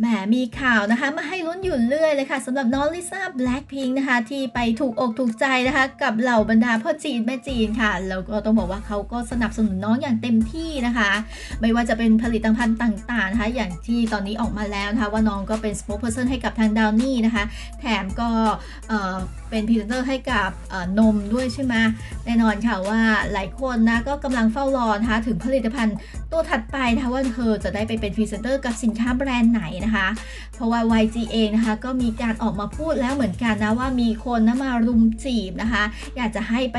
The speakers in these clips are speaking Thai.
แหมมีข่าวนะคะ มาให้ลุ้นอยู่เรื่อยเลยค่ะสำหรับน้องลิซ่าแบล็คพิงค์นะคะ ที่ไปถูกอกถูกใจนะคะ กับเหล่าบรรดาพ่อจีนแม่จีนค่ะ แล้วก็ต้องบอกว่าเขาก็สนับสนุนน้องอย่างเต็มที่นะคะ ไม่ว่าจะเป็นผลิตภัณฑ์ต่างๆนะคะ อย่างที่ตอนนี้ออกมาแล้วนะคะ ว่าน้องก็เป็น spokesperson ให้กับทางดาวนี่นะคะ แถมก็เออเป็นพรีเซนเตอร์ให้กับนมด้วยใช่ไหมแน่นอนค่ะว่าหลายคนนะก็กำลังเฝ้ารอนะคะถึงผลิตภัณฑ์ตัวถัดไปนะคะว่าเธอจะได้ไปเป็นพรีเซนเตอร์กับสินค้าแบรนด์ไหนนะคะ เพราะว่า YG เองนะคะก็มีการออกมาพูดแล้วเหมือนกันนะว่ามีคนนะมารุมจีบนะคะ อยากจะให้ไป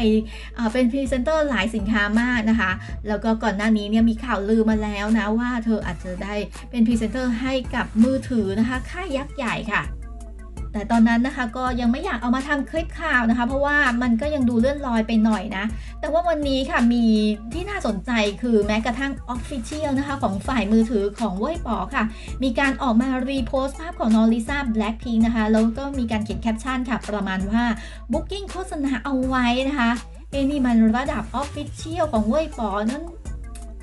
เเป็นพรีเซนเตอร์หลายสินค้ามากนะคะ แล้วก็ก่อนหน้านี้เนี่ยมีข่าวลือมาแล้วนะว่าเธออาจจะได้เป็นพรีเซนเตอร์ให้กับมือถือนะคะค่ายยักษ์ใหญ่ค่ะ แต่ตอนนั้นนะคะก็ยังไม่อยากเอามาทำคลิปข่าวนะคะ เพราะว่ามันก็ยังดูเลื่อนลอยไปหน่อยนะ แต่ว่าวันนี้ค่ะมีที่น่าสนใจคือแม้กระทั่ง Official นะคะของฝ่ายมือถือของเว่ยป๋อค่ะ มีการออกมารีโพสต์ภาพของน้องลิซ่าแบล็คพิงนะคะ แล้วก็มีการเขียนแคปชั่นค่ะ ประมาณว่า Booking โฆษณาเอาไว้นะคะเอ้นี่มันระดับ Official ของเว่ยป๋อนั้น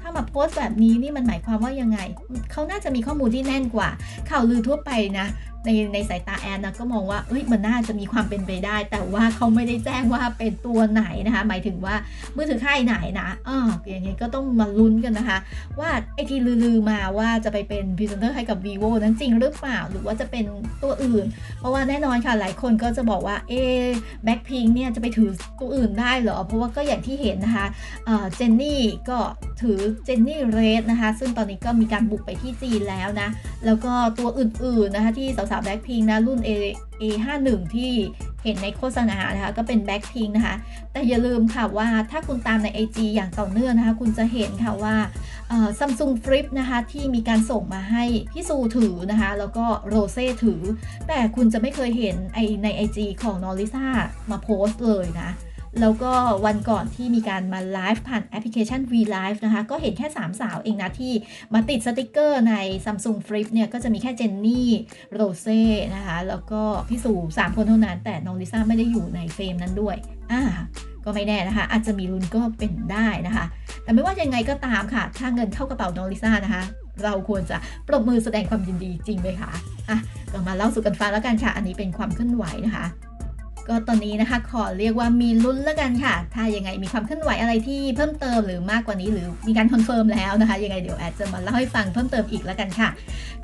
ถ้ามาโพสต์แบบนี้นี่มันหมายความว่ายังไง เขาน่าจะมีข้อมูลที่แน่นกว่า ข่าวลือทั่วไปนะ ในในสายตาแอนนะก็มองว่าเอ้ยมันน่าจะมีความเป็นไปได้ แต่ว่าเขาไม่ได้แจ้งว่าเป็นตัวไหนนะคะ หมายถึงว่ามือถือค่ายไหนนะอ่าอย่างนี้ก็ต้องมาลุ้นกันนะคะ ว่าไอที่ลือๆมาว่าจะไปเป็นพรีเซนเตอร์ให้กับ vivo นั้นจริงหรือเปล่าหรือว่าจะเป็นตัวอื่น เพราะว่าแน่นอนค่ะหลายคนก็จะบอกว่าเอ๊แบ็คพิงเนี่ยจะไปถือตัวอื่นได้เหรอเพราะว่าก็อย่างที่เห็นนะคะเจนนี่ก็ถือเจนนี่เรดนะคะ ซึ่งตอนนี้ก็มีการบุกไปที่จีนแล้วนะแล้วก็ตัวอื่นๆนะคะที่สาวๆแบ็คพิงนะรุ่น A A51 ที่เห็นในโฆษณานะคะก็เป็นแบ็คพิงนะคะ แต่อย่าลืมค่ะว่าถ้าคุณตามใน IG อย่างต่อเนื่องนะคะ คุณจะเห็นค่ะว่าซัมซุงฟลิปนะคะที่มีการส่งมาให้พี่ซูถือนะคะ แล้วก็โรเซ่ถือ แต่คุณจะไม่เคยเห็นไอใน IG ของนอริซ่ามาโพสต์เลยนะ แล้วก็วันก่อนที่มีการมาไลฟ์ผ่านแอปพลิเคชัน V Live นะคะ ก็เห็นแค่ 3 สาวเองนะที่มาติดสติกเกอร์ใน Samsung Flip เนี่ย ก็จะมีแค่เจนนี่ โรเซ่นะคะ แล้วก็พี่สู3คนเท่านั้น แต่น้องลิซ่าไม่ได้อยู่ในเฟรมนั้นด้วย อ่า ก็ไม่แน่นะคะ อาจจะมีลุ้นก็เป็นได้นะคะ แต่ไม่ว่ายังไงก็ตามค่ะ ถ้าเงินเข้ากระเป๋าน้องลิซ่านะคะเราควรจะปรบมือแสดงความยินดีจริงไหมคะ อะก็มาเล่าสู่กันฟังแล้วกันค่ะ อันนี้เป็นความเคลื่อนไหวนะคะ ก็ตอนนี้นะคะขอเรียกว่ามีลุ้นแล้วกันค่ะ ถ้ายังไงมีความเคลื่อนไหวอะไรที่เพิ่มเติมหรือมากกว่านี้หรือมีการคอนเฟิร์มแล้วนะคะ ยังไงเดี๋ยวแอดจะมาเล่าให้ฟังเพิ่มเติมอีกแล้วกันค่ะ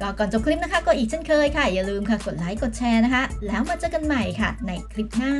ก็ก่อนจบคลิปนะคะก็อีกเช่นเคยค่ะ อย่าลืมค่ะกดไลค์กดแชร์นะคะ แล้วมาเจอกันใหม่ค่ะ ในคลิปหน้า